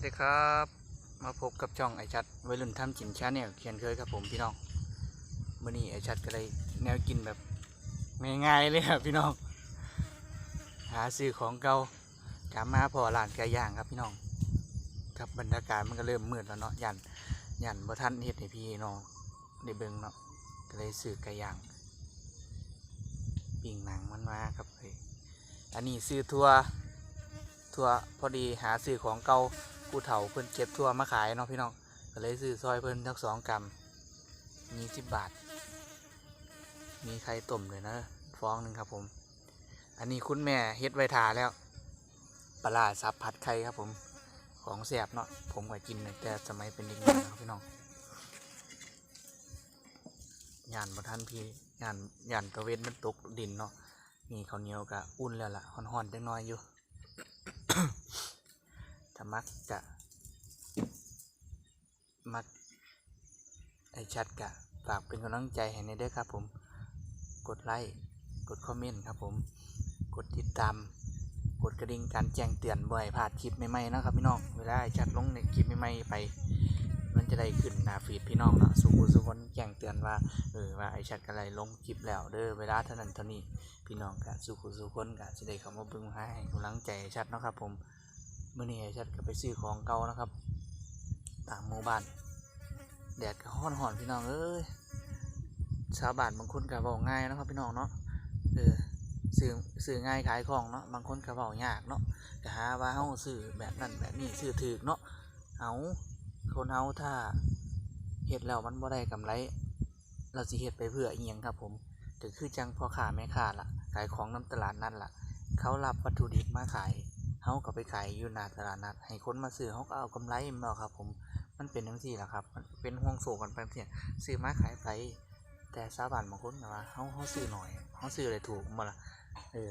วัสดีครับ มาพบกับช่องไอชัดวัยรุ่นทำจินชาแนลเขียนเคยครับผมพี่น้องมื่อนี้ไอชัดก็เลยแนวกินแบบง่ายๆเลยครับพี่น้อง หาซื้อของเก่ากลับมาพอร้านไก่ย่างครับพี่น้อง ครับบรรยากาศมันก็เริ่มมืดแล้วเนาะยันยันบ่ทันเฮ็ดให้พี่น้องได้เบิ่งเนาะก็เลยซื้อไก่ย่างปิ้งหนังมันมาครับเฮ้ยอันนี้ซื้อทัวทัวพอดีหาซื้อของเก่า ผู้เฒ่าเพิ่นเก็บทั่วมาขายเนาะพี่น้องก็เลยซื้อซอยเพิ่นทั้งสองกรัมมีสิบบาท มีไข่ต้มเลยนะฟองหนึ่งครับผม อันนี้คุณแม่เฮ็ดไวทาแล้วปลาร้าซับผัดไข่ครับผมของแสบเนาะผมก็กินแต่สมัยเป็นเด็กน้อยครับพี่น้องยานบ่ทันพี่ยานยานตะเวนมันตกดินเนาะนี่ข้าวเหนียวก็อุ่นแล้วล่ะห่อนๆจังน้อยอยู่ ถ้ามักจะมักไอชัดกะฝากเป็นกำลังใจให้ในเด้อครับผม กดไลค์ กดคอมเมนต์ครับผม กดติดตาม กดกระดิ่งการแจ้งเตือนบ่อยพลาดคลิปใหม่ๆนะครับพี่น้อง เวลาไอชัดลงในคลิปใหม่ๆไป มันจะได้ขึ้นหน้าฟีดพี่น้องเนาะสุขุสุคนแจ้งเตือนว่า เออว่าไอชัดกอะไรลงคลิปแล้วเด้อ เวลาเท่านั้นเท่านี้ พี่น้องกะสุขุสุคนกะจะได้เข้ามาเบิ่งให้กำลังใจไอชัดเนาะครับผม มื่อนี้ชัดก็ไปซื้อของเก่านะครับตามหมู่บ้านแดดก็ฮ้อนหอนๆพี่น้องเอ้ยชาวบ้านบางคนก็บอกง่ายนะครับพี่น้องเนาะเออซื้อซื้อง่ายขายของเนาะบางคนก็บอกยากเนาะก็หาว่าเฮาซื้อแบบนั้นแบบนี้ซื้อถูกเนาะเอาคนเฮาถ้าเฮ็ดแล้วมันบ่ได้กำไร เราสิเฮ็ดไปเพื่ออีหยังครับผมก็คือจังพ่อค้าแม่ค้าล่ะขายของน้ำตลาดนัดล่ะ เขารับวัตถุดิบมาขาย เขาก็ไปขายอยู่หน้าตลาดนัด ให้คนมาซื้อเขาก็เอากำไรมาเอาครับ ผม มันเป็นทั้งสี่แหละครับ มันเป็นห่วงโซ่กันไปเนี่ยซื้อมาขายไป แต่ชาวบ้านบางคนก็ว่าเขาเขาซื้อหน่อยเขาซื้ออะไรถูกมาละเออ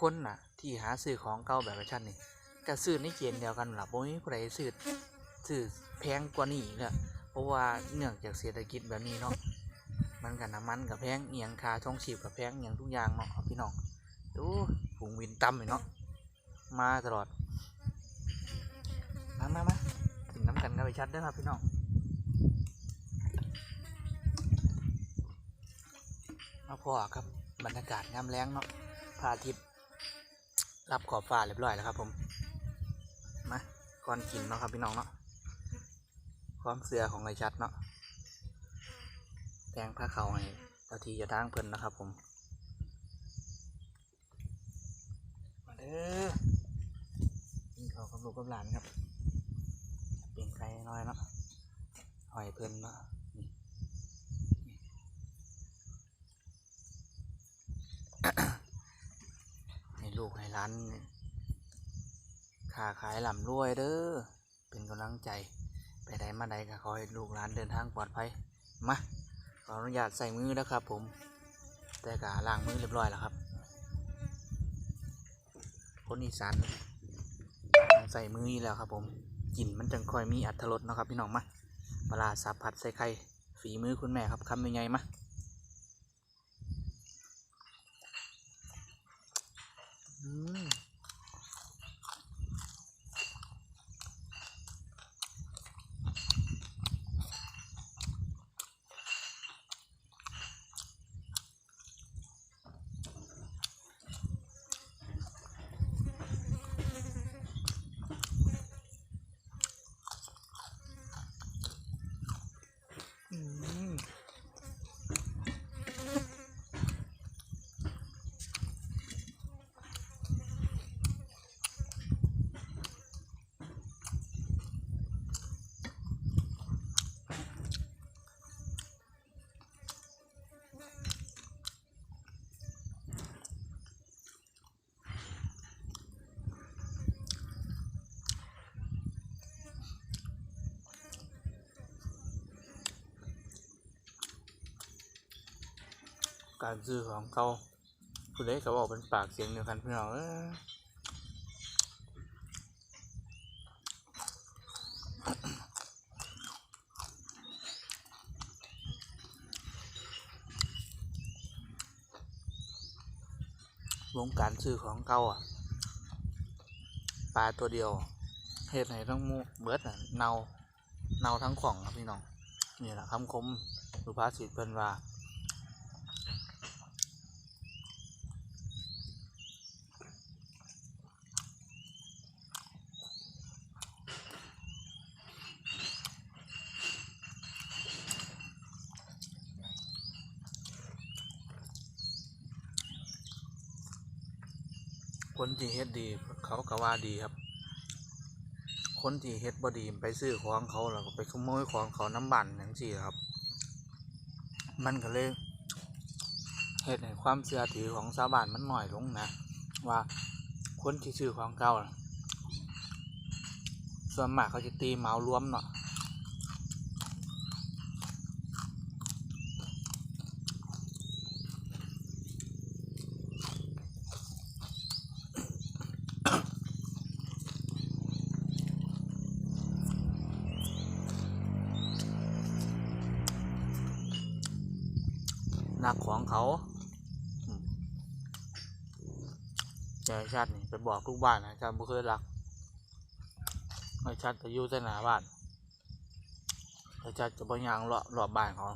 คนน่ะ ที่หาซื้อของเก่าแบบชันนี่ก็ซื้อในเกณฑ์เดียวกันล่ะบ่มีผู้ใดซื้อซื้อแพงกว่านี้เนี่ยเพราะว่าเนื่องจากเศรษฐกิจแบบนี้เนาะมันกับน้ำมันกับแพงเอียงคาช่องชีพกับแพงเอียงทุกอย่างเนาะพี่น้องดูฝูงวินตั้มเลยเนาะ มาตลอด มามามาถึงน้ำกันกันไปชัดเด้ครับพี่น้องมาพอครับบรรยากาศงามแรงเนาะพาทิตย์รับขอบฟ้าเรียบร้อยแล้วครับ ผม มาก่อนกินเนาะครับพี่น้องเนาะความเสือของไอชัดเนาะแตงผ้าเขาวให้เจ้าทีจะทางเพิ่นนะครับผม มาเด้อ กินข้าวกับลูกกับหลานครับ เปลี่ยนไก่น้อยเนาะหอยเพิ่นเนาะให้ลูกให้หลานค้าขายลำรวยเด้อ เป็นกำลังใจ ไปใดมาใดก็ขอให้ลูกหลานเดินทางปลอดภัย มาขออนุญาตใส่มือนะครับผม แต่กะล้างมือเรียบร้อยแล้วครับ คนอีสาน ใส่มืออยู่แล้วครับผมกลิ่นมันจังค่อยมีอัตรสเนาะครับพี่น้องมาปลาร้าสับผัดใส่ไข่ฝีมือคุณแม่ครับคำยังไงมาอืมอืม การซื้อของเขาผู้ใดก็บอกเป็นปากเสียงเดียวกันพี่น้องวงการซื้อของเก่าอะปลาตัวเดียวเฮ็ดให้ทั้งมูเบิดน่ะเนาเนาทั้งของครับพี่น้องนี่แหละคำคมสุภาษิตเพิ่นว่า คนที่เฮ็ดดี เขาก็ว่าดีครับ คนที่เฮ็ดบ่ดีไปซื้อของเขาแล้วก็ไปขโมยของเขาน้ำบันอย่างสี่ครับ มันก็เลยเฮ็ดให้ความเชื่อถือของชาวบ้านมันหน้อยลงนะ ว่าคนที่ซื้อของเก่าส่วนมากเขาจะตีเมารวมเนาะ เขาอืมแต่ไอ้ชัดนี่ไปบอกทุกบ้านนะชัดบ่เคยรักไอ้ชัดจะอยู่แต่หน้าบ้านไอ้ชัดจะบ่ยางรอบรอบบ้านเขา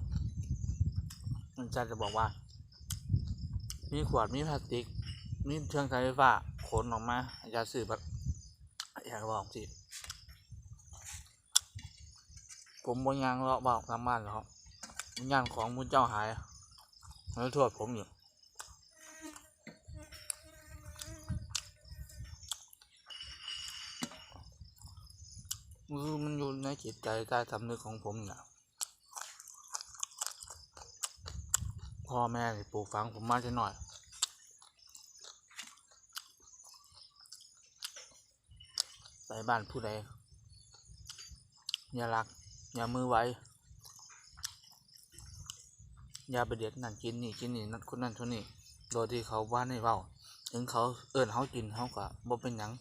ไอ้ชัดจะบอกว่า มีขวดมีพลาสติก มีเครื่องใช้ไฟฟ้าขนออกมาไอ้ชัดซื้อแบบอยากบอกสิผมบ่ยางรอบบ้านตามบ้านหรอกครับยางของมุนเจ้าหาย แล้วโทษผมอยู่คือมันอยู่ในจิตใจใต้สำนึกของผมเนี่ยพ่อแม่ปลูกฝังผมมาจะหน่อยไปบ้านผู้ใดอย่ารัก อย่ามือไว้ อย่าไปเด็ดนั่นกินนี่กินนี่นั่นคนนั่นคนนี้โดยที่เขาว่าในเว้าถึงเขาเอิ้นเขากินเขาก็บ่เป็นหยัง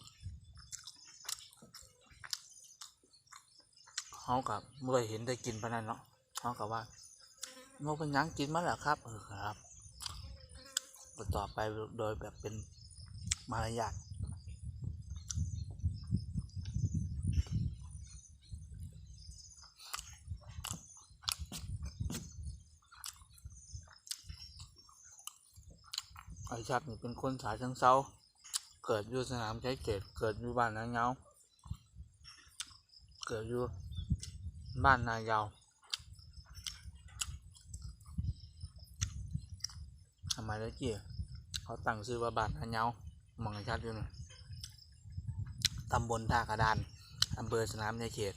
เขากับเมื่อเห็นได้กินปานนั้นเนาะเขาก็ว่าบ่เป็นหยังกินมาแล้วครับเออครับต่อไปโดยแบบเป็นมารยาท ไอชัดนี่เป็นคนสายเชิงเซาเกิดอยู่สนามใช้เกตเกิดอยู่บ้านนาเงาเกิดอยู่บ้านนายาวทำไมได้เกี่ยเขาตั้งชื่อว่าบ้านนาเงาหมองชัดอยู่นี่ตำบลท่ากระดานอำเภอสนามในเขต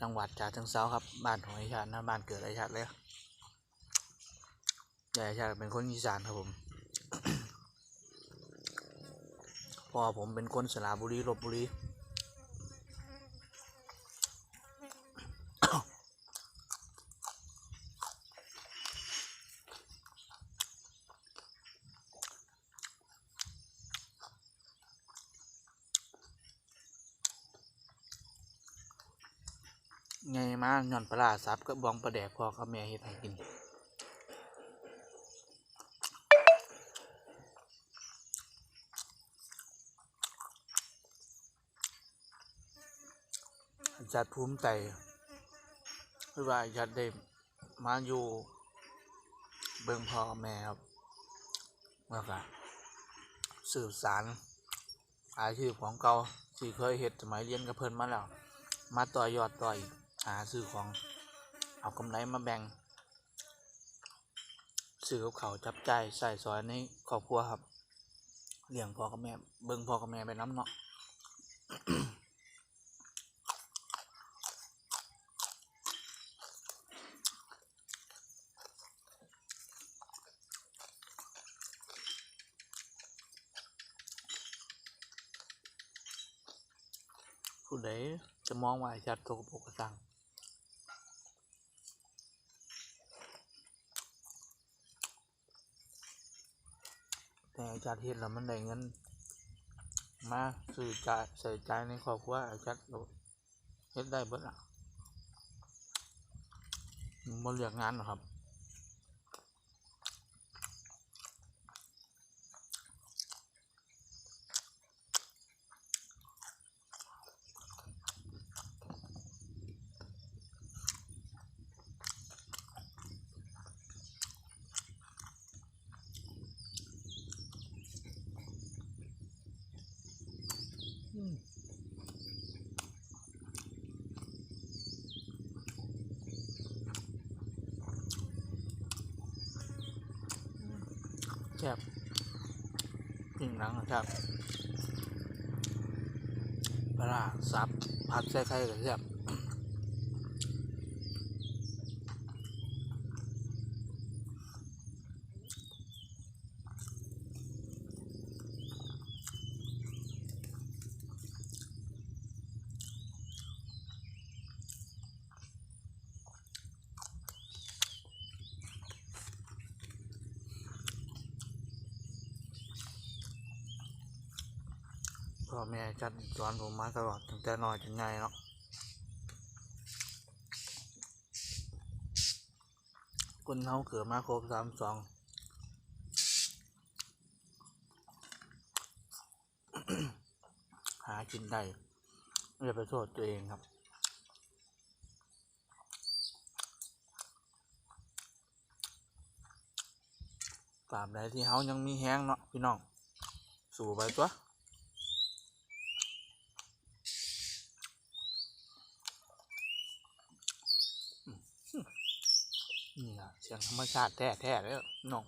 จังหวัดฉะเชิงเซาครับ บ้านของไอชัดนะบ้านเกิดไอชัดเลยยายไอชัดเป็นคนอีสานครับผม พ่อผมเป็นคนสระบุรีลบบุรีไงมาหย่อนปลาสับกับองปลาแดกพ่อกับแม่เฮ็ดให้กิน อาจารย์ภูมิใจคือว่าอาจารย์ได้มาอยู่เบิ่งพ่อแม่ครับแล้วก็สืบสารอาชีพของเก่าที่เคยเฮ็ดสมัยเรียนกับเพิ่นมาแล้ว มาต่อยอดต่อยหาซื้อของ เอากำไรมาแบ่งซื้อกับเขาจับใจใส่ซอยในครอบครัวครับเลี้ยงพ่อกับแม่ เบิ่งพ่อกับแม่ไปน้ำเนาะ ผู้ใดจะม องว่าไอ้ชัดโตกปรกกระสังแต่ไอ้ชัดเห็นแล้วมันได้เงินมาสื่อใจายใส่ใจในครอบครัวไอ้จัดก็เฮ็ดได้เบิดอะมันเลือกงานหรอครับ แซ่บกิ่งหลังนะครับปลาซับผัดใส่ไข่กับแซ่บ พ่อแม่จัดสอนผมมาตลอดตั้งแต่น้อยจนใหญ่เนาะคนเฮาเกิดมาครบสามสองหากินได้ไม่ได้ไปโทษตัวเองครับตาบใดที่เฮายังมีแห้งเนาะพี่น้อง สู่ไปตัว นี่นะ เสียงธรรมชาติแท้ๆเลยน้อง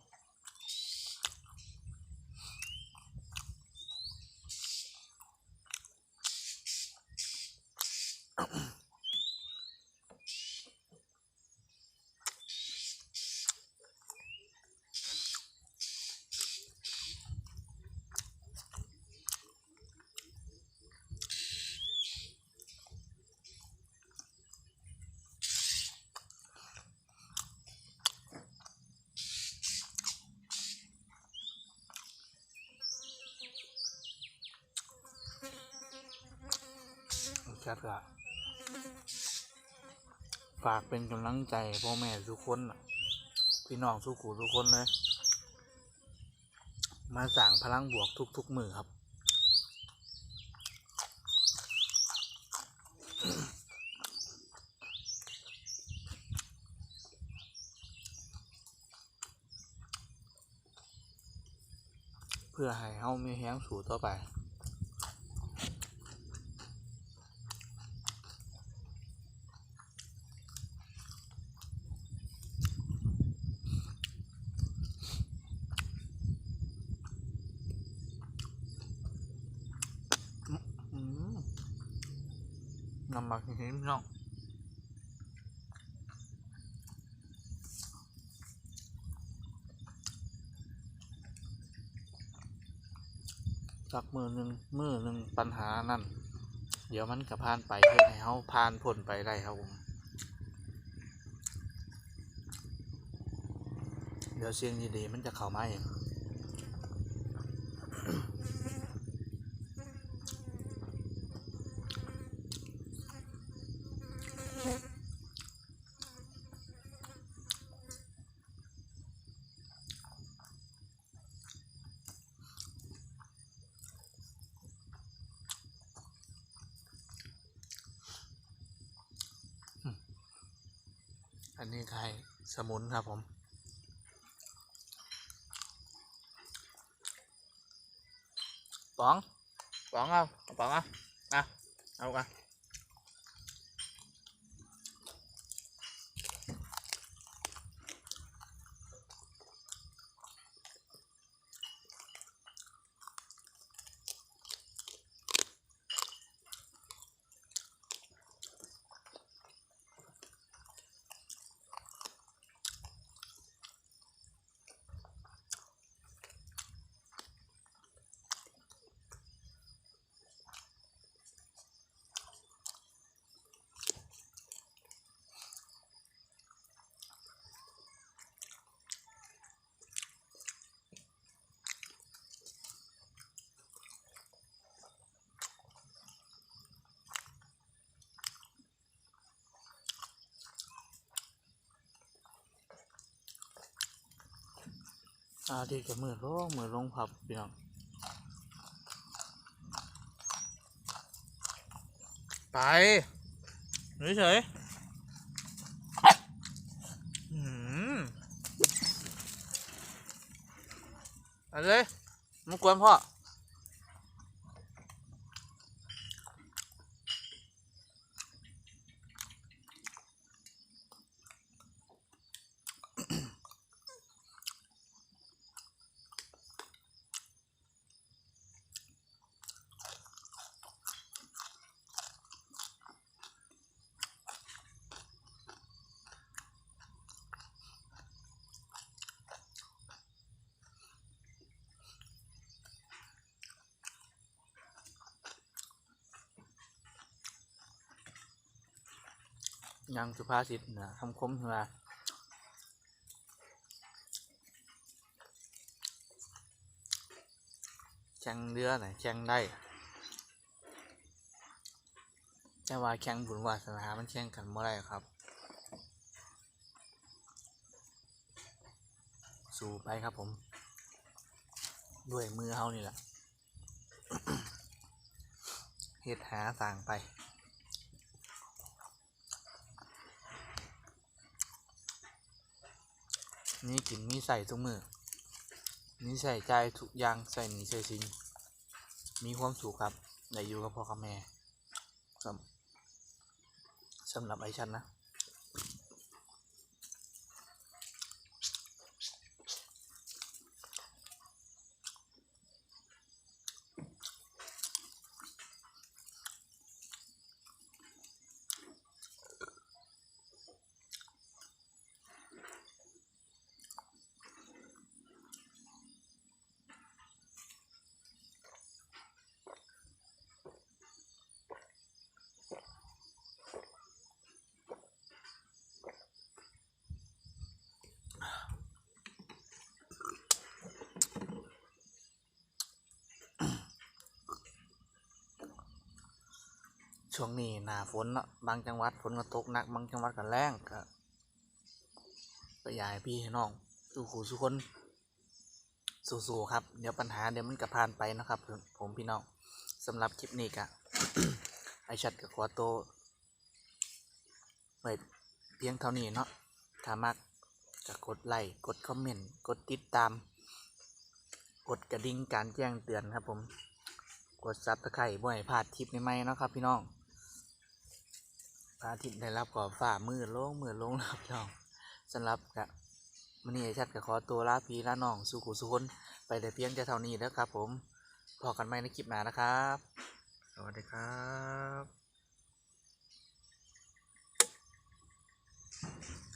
ชัดละฝากเป็นกำลังใจพ่อแม่ทุกคนพี่น้องทุกขู่ทุกคนเลยมาสั่งพลังบวกทุกๆมือครับเพื่อให้เฮามีแห้งสู่ต่อไป อืม นำหมักจริงๆพี่น้องสักมือหนึ่งมือหนึ่งปัญหานั่น เดี๋ยวมันกับผ่านไปเพื่อให้เขาผ่านพ้นไปได้ครับผมเดี๋ยวเสียงดีๆมันจะเข้ามาเอง นนี้ไข่สมุนครับผม ป๋อง ป๋องเอาเอาป๋องอาเอาเอากัน อาที่กับมือลงมือลงผับพี่น้องไปเฉยๆอืมเอะไรมากวนพ่อ ยังสุภาษิตนะคำคมเหือแข่งเรือน่ะแข่งได้ แต่ว่าแข่งบุญวาสนามันแข่งกันไม่ได้ครับ สู่ไปครับผม ด้วยมือเฮานี่แหละเฮ็ดหาสั่งไป นี่กินมีใส่ทุกมือนี่ใส่ใจทุกอย่างใส่หนีใส่สินมีความสุขครับได้อยู่กับพ่อกับแม่สำสำหรับไอชันนะ ช่วงนี้หนาฝนนะบางจังหวัดฝนก็ตกหนัก บางจังหวัดก็แรงก็ก็ยากให้พี่ให้น้องสู้ขู่สู้คนสู้ๆครับ เดี๋ยวปัญหาเดี๋ยวมันก็ผ่านไปนะครับ ผมพี่น้องสำหรับคลิปนี้ก็ไอชัดกับขอโตไว้เพียงเท่านี้เนาะถ้ามักก็กดไลค์กดคอมเมนต์กดติดตาม กดกระดิ่งการแจ้งเตือนครับผมกดซับตะไคร่บ่ให้พลาดคลิปใหม่ๆนะครับพี่น้อง พระอาทิตย์ได้รับก่บฝ่ามือลงมือลงรับน้องสำหรับกับมันนี่ชัดกับขอตัวลาพีลาน้องสุขุสุขนไปแต่เพียงจะเท่านี้แล้วครับ ผมพอกันไหมในคลิปหน้านะครับ สวัสดีครับ